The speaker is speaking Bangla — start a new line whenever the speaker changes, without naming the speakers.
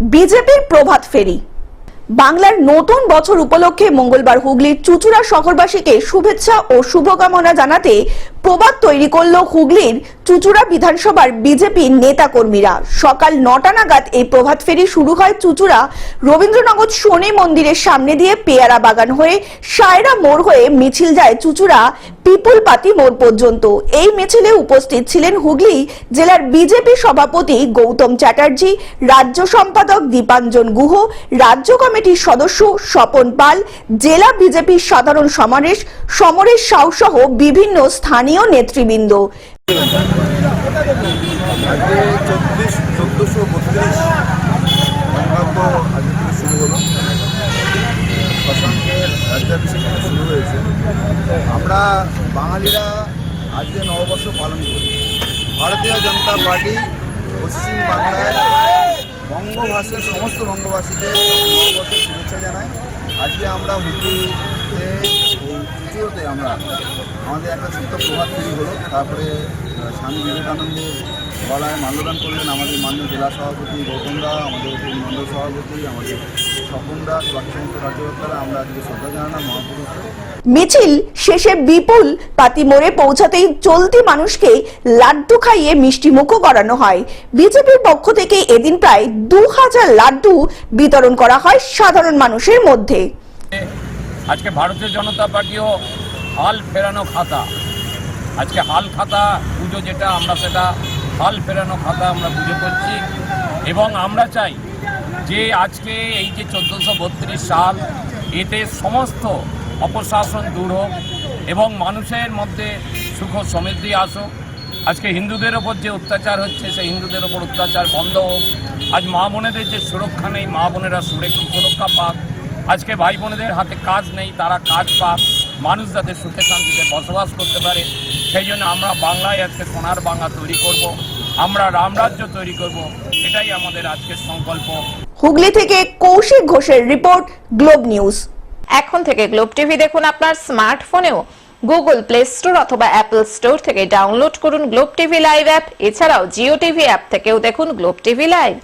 বিজেপির প্রভাত ফেরি। বাংলার নতুন বছর উপলক্ষে মঙ্গলবার হুগলির চুচুড়া শহরবাসীকে শুভেচ্ছা ও শুভকামনা জানাতে প্রবাদ তৈরি করল হুগলির চুচুড়া বিধানসভার বিজেপি নেতাকর্মীরা। সকাল নটা নাগাদ এই প্রভাত ফেরি শুরু হয় চুচুড়া রবীন্দ্রনগর শনি মন্দিরের সামনে দিয়ে পেয়ারা বাগান হয়ে সায়রা মোড় হয়ে মিছিল যায় চুচুড়া পিপুল পাতি মোড় পর্যন্ত। এই মিছিলে উপস্থিত ছিলেন হুগলি জেলার বিজেপি সভাপতি গৌতম চ্যাটার্জি, রাজ্য সম্পাদক দীপাঞ্জন গুহ, রাজ্য কমিটির সদস্য স্বপন পাল, জেলা বিজেপির সাধারণ সমাবেশ, সমরেশ সাউ সহ বিভিন্ন স্থানীয় নেতৃবৃন্দ।
আজকে চব্বিশ, চোদ্দোশো বত্রিশ বঙ্গাব্দ আজকে থেকে শুরু হলো। শুরু হয়েছে। আমরা বাঙালিরা আজকে নববর্ষ পালন করি। ভারতীয় জনতা পার্টি পশ্চিম বাংলার বঙ্গভাষীর সমস্ত বঙ্গবাসীকে নববর্ষের শুভেচ্ছা জানাই আজকে আমরা হুগলিতে তৃতীয়তে আমরা আমাদের একটা ছোট্ট প্রভাব ফেরি হলো। তারপরে স্বামী বিবেকানন্দের গলায় মাল্যদান করলেন আমাদের মাননীয় জেলা সভাপতি গৌতমদা আমাদের মণ্ডল সভাপতি আমাদের স্বপনদা বাকি সমস্ত কার্যকর্তারা আমরা আজকে শ্রদ্ধা জানালাম মহাপুরুষকে
মিছিল শেষে বিপুল পাতি মোড়ে পৌঁছাতেই চলতি মানুষকে লাড্ডু খাইয়ে মিষ্টি মুখও করানো হয়। বিজেপির পক্ষ থেকে এদিন প্রায় দু হাজার লাড্ডু বিতরণ করা হয় সাধারণ মানুষের মধ্যে।
আজকে ভারতীয় জনতা পার্টিও হাল ফেরানো খাতা। আজকে হাল খাতা, পুজো যেটা, আমরা সেটা, হাল ফেরানো খাতা আমরা পুজো করছি। এবং আমরা চাই যে আজকে এই যে চোদ্দোশো বত্রিশ সাল, এতে সমস্ত অপশাসন দূর হোক এবং মানুষের মধ্যে সুখ সমৃদ্ধি আসুক। আজকে হিন্দুদের ওপর যে অত্যাচার হচ্ছে, সেই হিন্দুদের ওপর অত্যাচার বন্ধ হোক। আজ মা বোনেদের যে সুরক্ষা নেই, মা বোনেরা সুরক্ষা সুরক্ষা পাক। আজকে ভাই বোনেদের হাতে কাজ নেই, তারা কাজ পাক। মানুষ যাতে সুখে শান্তিতে বসবাস করতে পারে সেই জন্য আমরা বাংলায় আজকে সোনার বাংলা তৈরি করব। আমরা রামরাজ্য তৈরি করব। এটাই আমাদের আজকের সংকল্প
হুগলি থেকে কৌশিক ঘোষের রিপোর্ট গ্লোব নিউজ
এখন থেকে গ্লোব টিভি দেখুন আপনার স্মার্টফোনেও গুগল প্লে স্টোর অথবা অ্যাপল স্টোর থেকে ডাউনলোড করুন গ্লোব টিভি লাইভ অ্যাপ এছাড়াও জিও টিভি অ্যাপ থেকেও দেখুন গ্লোব টিভি লাইভ